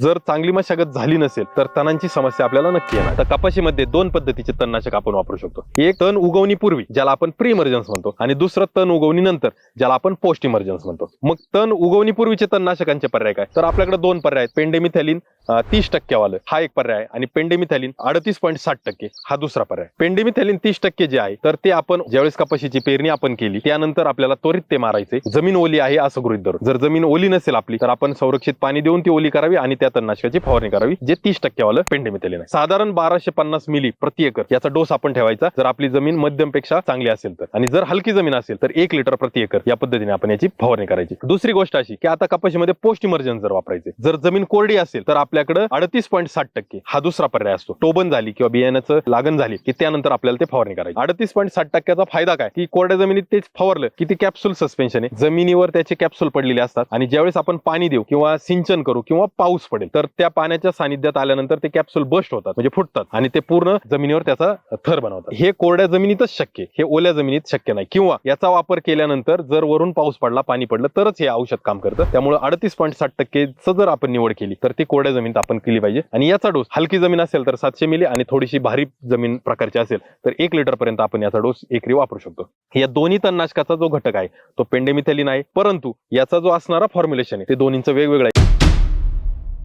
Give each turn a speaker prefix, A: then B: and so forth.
A: जर चांगली मशागत झाली नसेल तर तणांची समस्या आपल्याला नक्की येणार. तर कपाशीमध्ये दोन पद्धतीचे तणनाशक आपण वापरू शकतो. एक तण उगवणीपूर्वी ज्याला आपण प्री इमर्जन्स म्हणतो आणि दुसरं तण उगवणी नंतर ज्याला आपण पोस्ट इमर्जन्स म्हणतो. मग तण उगवणीपूर्वीचे तणनाशकांचे पर्याय काय? तर आपल्याकडे दोन पर्याय आहेत. पेंडेमिथॅलिन तीस टक्क्यावालं हा एक पर्याय आहे. आणि पेंडेमिथॅलिन अडतीस पॉईंट साठ टक्के. हा दुसरा पर्याय पेंडेमिथॅलिन तीस टक्के जे आहे तर ते आपण ज्यावेळेस कपाशीची पेरणी आपण केली त्यानंतर आपल्याला त्वरित ते मारायचे. जमीन ओली आहे असं गृहित धरून जर जमीन ओली नसेल आपली तर आपण संरक्षित पाणी देऊन ती ओली करावी आणि त्या तणनाशकाची फवारणी करावी जे तीस टक्क्यावालं पेंडेमिथॅलिन आहे. साधारण बाराशे पन्नास मिली प्रति एकर याचा डोस आपण ठेवायचा. जर आपली जमीन मध्यमपेक्षा चांगली असेल तर. आणि जर हलकी जमीन असेल तर एक लिटर प्रति एकर या पद्धतीने आपण याची फवारणी करायची. दुसरी गोष्ट अशी की आता कपाशीमध्ये पोस्ट इमर्जन्स जर वापरायचे. जर जमीन कोरडी असेल तर आपल्याकडे अडतीस पॉईंट साठ टक्के. हा दुसरा पर्याय असतो. टोबन झाली किंवा बियाण्याचं लागण झाली की त्यानंतर आपल्याला ते फवारणी करायची. अडतीस पॉईंट साठ टक्क्याचा फायदा काय? की कोरड्या जमिनीत तेच फवारलं की ते कॅप्सूल सस्पेन्शन आहे. जमिनीवर त्याचे कॅप्सूल पडलेले असतात आणि ज्यावेळेस आपण पाणी देऊ किंवा सिंचन करू किंवा पाऊस पडेल तर त्या पाण्याच्या सानिध्यात आल्यानंतर ते कॅप्सूल बस्ट होतात म्हणजे फुटतात आणि ते पूर्ण जमिनीवर त्याचा थर बनवतात. हे कोरड्या जमिनीतच शक्य हे ओल्या जमिनीत शक्य नाही. किंवा याचा वापर केल्यानंतर जर वरून पाऊस पडला पाणी पडलं तरच हे औषध काम करतं. त्यामुळे अडतीस पॉईंट साठ टक्केचं जर आपण निवड केली तर ती कोरड्या जमीन आपण केली पाहिजे. आणि याचा डोस हलकी जमीन असेल तर सातशे मिली आणि थोडीशी भारी जमीन प्रकारची असेल तर एक लिटर पर्यंत आपण याचा डोस एकरी वापरू शकतो. या दोन्ही तणनाशकाचा जो घटक आहे तो पेंडेमिथेलिन आहे. परंतु याचा जो असणारा फॉर्म्युलेशन आहे ते दोन्हीचं वेगवेगळं आहे.